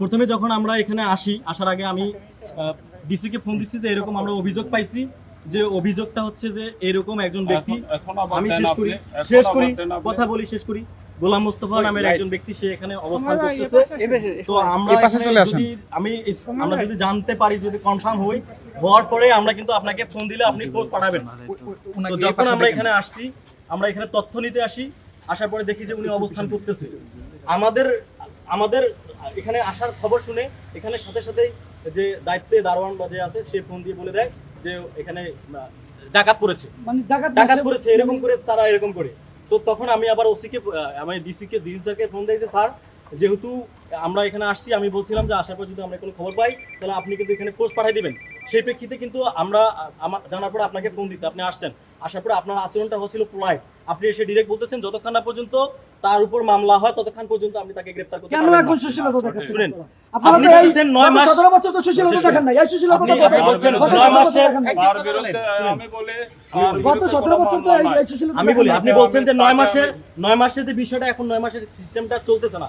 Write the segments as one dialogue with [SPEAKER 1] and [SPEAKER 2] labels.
[SPEAKER 1] প্রথমে যখন আমরা এখানে আসি আসার আগে আমি ডিসিকে ফোন দিচ্ছি যে এরকম আমরা অভিযোগ পাইছি যে অভিযোগটা হচ্ছে যে এরকম একজন ব্যক্তি আমি শেষ করি শেষ করি কথা বলি শেষ করি। গোলাম মোস্তফা নামের একজন ব্যক্তি সে এখানে অবস্থান করতেছে। তো আমরা
[SPEAKER 2] পাশে চলে আসেন।
[SPEAKER 1] যদি আমি আমরা যদি জানতে পারি যদি কনফার্ম হই হওয়ার পরে আমরা কিন্তু আপনাকে ফোন দিলে আপনি খোঁজ পাঠাবেন। তো যখন আমরা এখানে আসছি আমরা এখানে তথ্য নিতে আসি আসার পরে দেখি যে উনি অবস্থান করতেছে। আমাদের আমাদের এখানে আসার খবর শুনে এখানে সাথে সাথেই যে দায়িত্বে দারোয়ান বা যে আছে সে ফোন দিয়ে বলে দেয় যে এখানে ডাকাত পড়েছে।
[SPEAKER 3] মানে ডাকাত
[SPEAKER 1] ডাকাত করেছে এরকম করে তারা এরকম করে। তো তখন আমি আবার ওসিকে আমি ডিসিকে ডিসি স্যারকে ফোন দিই যে স্যার যেহেতু আমরা এখানে আসছি আমি বলছিলাম যে আসার পর যদি আমরা কোনো খবর পাই তাহলে আপনি কিন্তু এখানে ফোর্স পাঠিয়ে দিবেন। সেই প্রেক্ষিতে কিন্তু আমরা আমার জানার পর আপনাকে ফোন দিচ্ছি আপনি আসছেন। আসার পর আপনার আচরণটা হচ্ছিল পোলাইট আপনি এসে ডিরেক্ট বলতেছেন যতক্ষণ না পর্যন্ত তার উপর মামলা হয় ততক্ষণ পর্যন্ত আপনি তাকে গ্রেফতার করতে
[SPEAKER 3] কেন এখন। সুশীলতা দেখাচ্ছেন
[SPEAKER 1] শুনেন,
[SPEAKER 3] আপনারা
[SPEAKER 1] আপনি
[SPEAKER 3] তো এই
[SPEAKER 1] বলছেন নয় মাস-
[SPEAKER 3] সতেরো বছর তো সুশীলতা দেখেন না এই সুশীলতা
[SPEAKER 1] আপনি- আপনি বলছেন।
[SPEAKER 3] গত
[SPEAKER 1] নয়
[SPEAKER 3] সতেরো বছর
[SPEAKER 1] মাসের-
[SPEAKER 3] দেখেন না।
[SPEAKER 4] তার বিরুদ্ধে আমি বলি
[SPEAKER 3] গত
[SPEAKER 4] বিরুদ্ধে
[SPEAKER 3] সতেরো
[SPEAKER 4] কোনো
[SPEAKER 3] বছর তো এই-। সুশীলতা
[SPEAKER 1] আমি বলি আপনি বলছেন যে
[SPEAKER 4] আমি
[SPEAKER 1] নয়
[SPEAKER 4] তাকে
[SPEAKER 1] মাসের
[SPEAKER 4] আমি-
[SPEAKER 1] নয় মাসের যে বিষয়টা এখন নয় মাসের সিস্টেমটা চলতেছে না।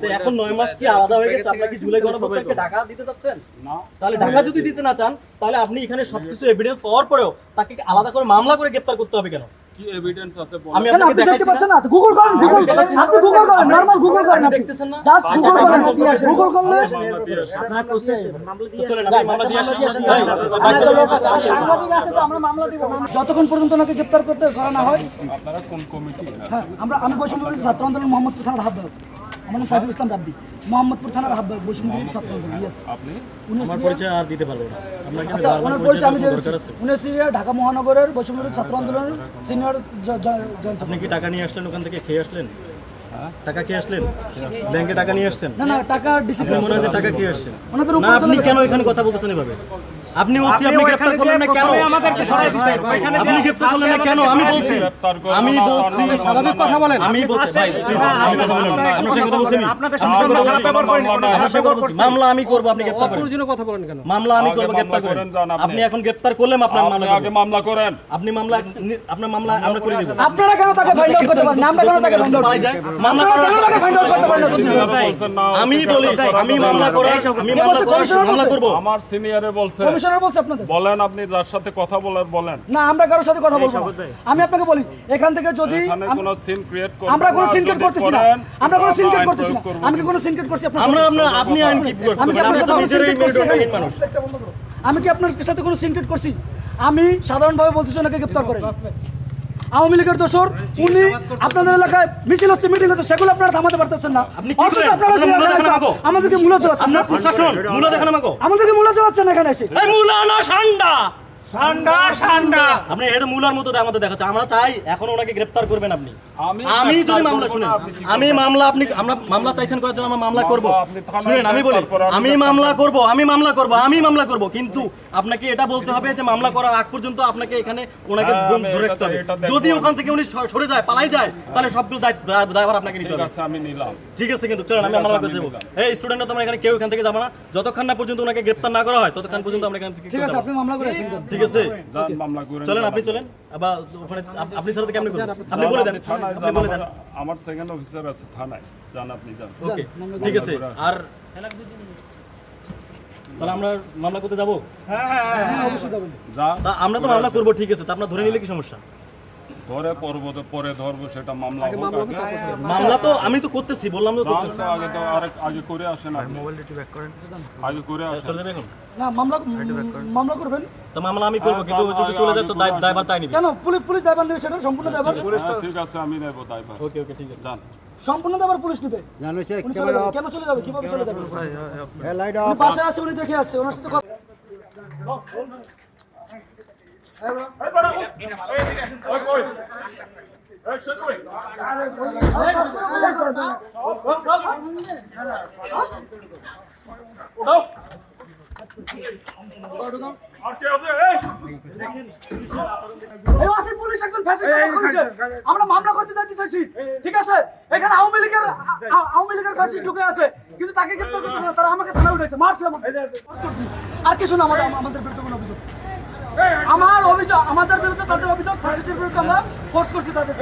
[SPEAKER 1] তো এখন নয় মাস কি আলাদা হয়ে গেছে? আপনার কি জুলাই গণভোটকে টাকা দিতে চাচ্ছেন?
[SPEAKER 4] না।
[SPEAKER 1] তাহলে ঢাকা যদি দিতে না চান তাহলে আপনি এখানে সবকিছু এভিডেন্স পাওয়ার পরেও তাকে আলাদা করে মামলা করে গ্রেফতার করতে হবে কেন?
[SPEAKER 4] কি এভিডেন্স আছে?
[SPEAKER 1] আমি আপনাকে
[SPEAKER 3] পাচ্ছেন
[SPEAKER 1] না?
[SPEAKER 3] গুগল করেন গুগল আপনি গুগল করেন নরমাল গুগল করেন
[SPEAKER 1] আপনি। দেখতেছেন না।
[SPEAKER 3] জাস্ট গুগল করেন গুগল করলে
[SPEAKER 4] মামলা দিয়ে আসেন।
[SPEAKER 1] মামলা দিয়ে আসেন। ভাই,
[SPEAKER 3] আমরা লোক আছে, আর সাংবাদিক আছে তো আমরা মামলা দিব। যতক্ষণ পর্যন্ত ওনাকে গ্রেফতার করতে ধরা না হয়।
[SPEAKER 4] আপনারা কোন কমিটি?
[SPEAKER 3] হ্যাঁ আমরা আমি বৈষম্য ছাত্র আন্দোলন মোহাম্মদপুর থানার আহ্বায়ক আমার নাম সাইফুল ইসলাম রাব্বি। মোহাম্মদপুর থানার আহ্বায়ক বৈষম্য ছাত্র আন্দোলন ইয়েস
[SPEAKER 4] আপনি?
[SPEAKER 1] আমার পরিচয় আর দিতে পারব না।
[SPEAKER 3] আচ্ছা ওনার
[SPEAKER 1] পরিচয়
[SPEAKER 3] আমি? উনি হচ্ছে ঢাকা মহানগরের বৈষম্য ছাত্র আন্দোলনের সিনিয়র
[SPEAKER 1] আপনি কি টাকা নিয়ে আসলেন ওখান থেকে? খেয়ে আসলেন? টাকা খেয়ে আসলেন? ব্যাংকে টাকা নিয়ে আসছেন?
[SPEAKER 3] না না টাকা ডিসিপ্লিন
[SPEAKER 1] মনে হয় টাকা খেয়ে আসছেন।
[SPEAKER 3] ওনাদের উপর
[SPEAKER 1] আপনি কেন এখানে কথা বলতেছেন এভাবে? আপনি ওসি আপনি গ্রেফতার করলেন না কেন?
[SPEAKER 5] আমাদেরকে সরাই
[SPEAKER 1] আপনি গ্রেফতার করলেন না কেন? আমি বলছি। আমি বলছি স্বাভাবিক কথা বলেন। আমি বলছি ভাই আমি কথা বলেন। আপনার কথা বলছি আমি।
[SPEAKER 5] আপনাদের খারাপ ব্যবহার করিনি,
[SPEAKER 1] আপনার কথা। মামলা আমি করব আপনি গ্রেফতার করেন।
[SPEAKER 2] অপ্রয়োজনীয় কথা বলেন কেন?
[SPEAKER 1] মামলা আমি করব গ্রেফতার করেন
[SPEAKER 4] আপনি।
[SPEAKER 1] এখন গ্রেফতার করলেন আপনার মামলা
[SPEAKER 4] আগে। মামলা করেন।
[SPEAKER 1] আপনি মামলা আপনার মামলা আমরা করে দেবো।
[SPEAKER 3] আপনারা কেন তাকে ফাইন্ড আউট করতে পারেন? আমরা কেন তাকে ফাইন্ড আউট
[SPEAKER 1] পালাই যায় মামলা
[SPEAKER 3] কেন তাকে ফাইন্ড আউট করতে পারেন?
[SPEAKER 1] আমি বলি আমি মামলা। করার আমি মামলা করার মামলা করব
[SPEAKER 4] আমার সিনিয়রে বলছে
[SPEAKER 3] কমিশনার বলছে আপনাদের।
[SPEAKER 4] বলেন আপনি যার সাথে কথা বলার বলেন।
[SPEAKER 3] না আমরা কারোর সাথে কথা বলব না। আমি আপনাকে বলি এখান থেকে যদি
[SPEAKER 4] কোনো সিন ক্রিয়েট
[SPEAKER 3] আমরা কোনো সিনকেট করতেছি না। আমরা কোনো সিনকেট করতেছি না। আমি কি কোনো সিনকেট করছি আপনার
[SPEAKER 1] আমরা
[SPEAKER 3] সাথে?
[SPEAKER 1] আমরা আপনি আইন কি করতে
[SPEAKER 3] আমি কি আপনার সাথে
[SPEAKER 1] মানুষ।
[SPEAKER 3] আমি কি আপনার সাথে কোনো সিনকেট করছি? আমি সাধারণভাবে বলতেছি ওনাকে গ্রেপ্তার করেন। আওয়ামী লীগের দোষর উনি আপনাদের এলাকায় মিছিল হচ্ছে মিটিং হচ্ছে সেগুলো আপনারা থামাতে পারতেছেন না। অথচ আপনারা
[SPEAKER 1] মাগো।
[SPEAKER 3] আমাদেরকে মূল্য চালাচ্ছেন আমাদেরকে মূল্য চালাচ্ছেন এখানে এসে।
[SPEAKER 1] মূলা না সান্ডা
[SPEAKER 5] ঠান্ডা
[SPEAKER 1] আপনি এটা মূলার মতো আমাদের দেখাচ্ছে আমরা চাই এখন ওনাকে গ্রেফতার করবেন আপনি।
[SPEAKER 4] আমি
[SPEAKER 1] যদি মামলা শুনেন আমি মামলা আপনি আমরা মামলা চাইছেন করার জন্য আমরা মামলা করব। শুনেন আমি বলি আমি মামলা করব আমি মামলা করব আমি মামলা করব। কিন্তু আপনাকে এটা বলতে হবে যে মামলা করার আগ পর্যন্ত আপনাকে এখানে ওনাকে
[SPEAKER 4] হ্যাঁ,
[SPEAKER 1] ধরে রাখতে হবে। যদি ওখান থেকে উনি সরে যায় পালাই যায় তাহলে সবগুলো দায়িত্ব দায়ভার আপনাকে নিতে
[SPEAKER 4] ঠিক
[SPEAKER 1] হবে।
[SPEAKER 4] আছে আমি নিলাম।
[SPEAKER 1] ঠিক আছে কিন্তু চলেন আমি মামলা করতে যাব। এই স্টুডেন্টরা তোমরা এখানে কেউ এখান থেকে যাবে না। যতক্ষণ না পর্যন্ত ওনাকে গ্রেফতার না করা হয় ততক্ষণ পর্যন্ত আমরা এখান
[SPEAKER 3] ঠিক আছে আপনি মামলা করে আসেন।
[SPEAKER 1] ঠিক আছে?
[SPEAKER 4] যান মামলা করে
[SPEAKER 1] চলেন আপনি চলেন। আবার ওখানে আপনি স্যার কেমন করবেন আপনি বলে দেন আপনি বলে দেন।
[SPEAKER 4] আমার- সেকেন্ড অফিসার আছে থানায়। যান আপনি যান।
[SPEAKER 1] ওকে ঠিক আছে। আর তাহলে আমরা মামলা করতে যাব?
[SPEAKER 3] হ্যাঁ অবশ্যই যাবেন
[SPEAKER 4] যা
[SPEAKER 1] আমরা তো মামলা করব ঠিক আছে। তা আপনার ধরে নিলে কি সমস্যা?
[SPEAKER 4] ধরে পড়ব পরে ধরবো সেটা মামলা হোক
[SPEAKER 1] মামলা তো আমি তো করতেছি বললাম তো করতেছি।
[SPEAKER 4] আগে তো আরেক আগে করে আসেন আপনি। আগে করে আসেন।
[SPEAKER 1] চলে
[SPEAKER 3] না মামলা মামলা করবেন।
[SPEAKER 1] তা মামলা আমি করব কিন্তু যদি চলে যায় তো দায়- দায়ভার তাই নিবি।
[SPEAKER 3] কেন? পুলিশ পুলিশ দায়ভার নেবে সেটা? সম্পূর্ণ দায়ভার?
[SPEAKER 4] হ্যাঁ, ঠিক আছে আমি নেব দায়ভার।
[SPEAKER 1] ওকে ওকে ঠিক আছে।
[SPEAKER 4] যান।
[SPEAKER 3] সম্পূর্ণ দায়ভার পুলিশ নেবে? উনি চলে যাবে। কেন চলে যাবে? কীভাবে চলে যাবে? উনি পাশে আছে উনি দেখে আসছে। ওনার সাথে কথা আমরা মামলা করতে যাইতে চাইছি। ঠিক আছে? এখানে আওয়ামী লীগের আওয়ামী লীগের ফ্যাসিস্ট ঢুকে আছে, কিন্তু তাকে গ্রেফতার করতেছে না, তারা আমাকে থানায় উঠেছে মারছে আর কিছু না, আমাদের আমাদের বিরুদ্ধে কোনো অভিযোগ। আমার অভিযোগ আমাদের বিরুদ্ধে তাদের অভিযোগ বিরুদ্ধে আমরা ফোর্স তাদের।